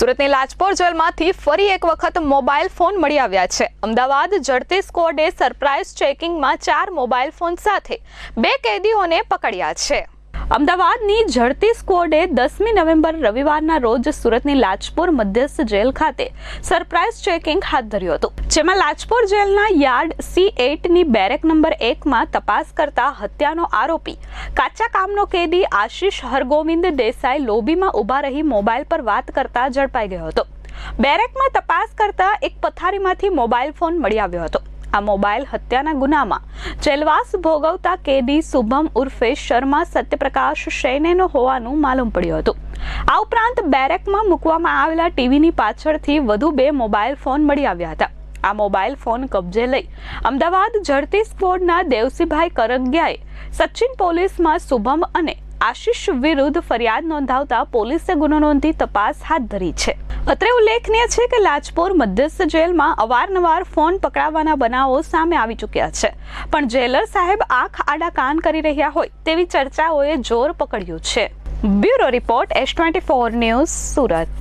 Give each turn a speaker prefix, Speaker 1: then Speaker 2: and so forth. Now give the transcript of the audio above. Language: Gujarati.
Speaker 1: સુરતની લાજપોર જેલમાંથી ફરી એક વખત મોબાઈલ ફોન મળી આવ્યા છે. અમદાવાદ જડતી સ્કોડે સરપ્રાઇઝ ચેકિંગમાં ચાર મોબાઈલ ફોન સાથે બે કેદીઓને પકડ્યા છે. અમદાવાદની ઝડપી સ્કવોડે દસમી નવેમ્બર રવિવારના રોજ સુરતની લાજપોર મધ્યસ્થ જેલ ખાતે સરપ્રાઇઝ ચેકિંગ હાથ ધર્યું હતું. જેમાં લાજપોર જેલના યાર્ડ સી એટની બેરેક નંબર એકમાં તપાસ કરતા હત્યાનો આરોપી, કાચા કામનો કેદી આશિષ હરગોવિંદ દેસાઈ લોબીમાં ઊભા રહી મોબાઈલ પર વાત કરતા ઝડપાઈ ગયો હતો. બેરેકમાં તપાસ કરતા એક પથારીમાંથી મોબાઈલ ફોન મળી આવ્યો હતો. આ મોબાઈલ હત્યાના ગુનામાં. જેલવાસ ભોગવતા કેદી શુભમ ઉર્ફે શર્મા સત્યપ્રકાશ શૈનેનો હોવાનું માલુમ પડ્યું હતું. આ ઉપરાંત બેરેકમાં મૂકવામાં આવેલા ટીવીની પાછળથી વધુ બે મોબાઈલ ફોન મળી આવ્યા હતા. આ મોબાઈલ ફોન કબજે લઈ અમદાવાદ ઝડતી સ્કવોડના દેવસીભાઈ કરગ્યાએ સચિન પોલીસમાં શુભમ અને આશિષ વિરુદ્ધ ફરિયાદ નોંધાવતા પોલીસે ગુનો નોંધી તપાસ હાથ ધરી છે. અત્રે ઉલ્લેખનીય છે કે લાજપોર મધ્યસ્થ જેલમાં અવારનવાર ફોન પકડાવવાના બનાવો સામે આવી ચૂક્યા છે. પણ જેલર સાહેબ આંખ આડા કાન કરી રહ્યા હોય તેવી ચર્ચાઓએ જોર પકડ્યું છે. Bureau report S twenty four news Surat.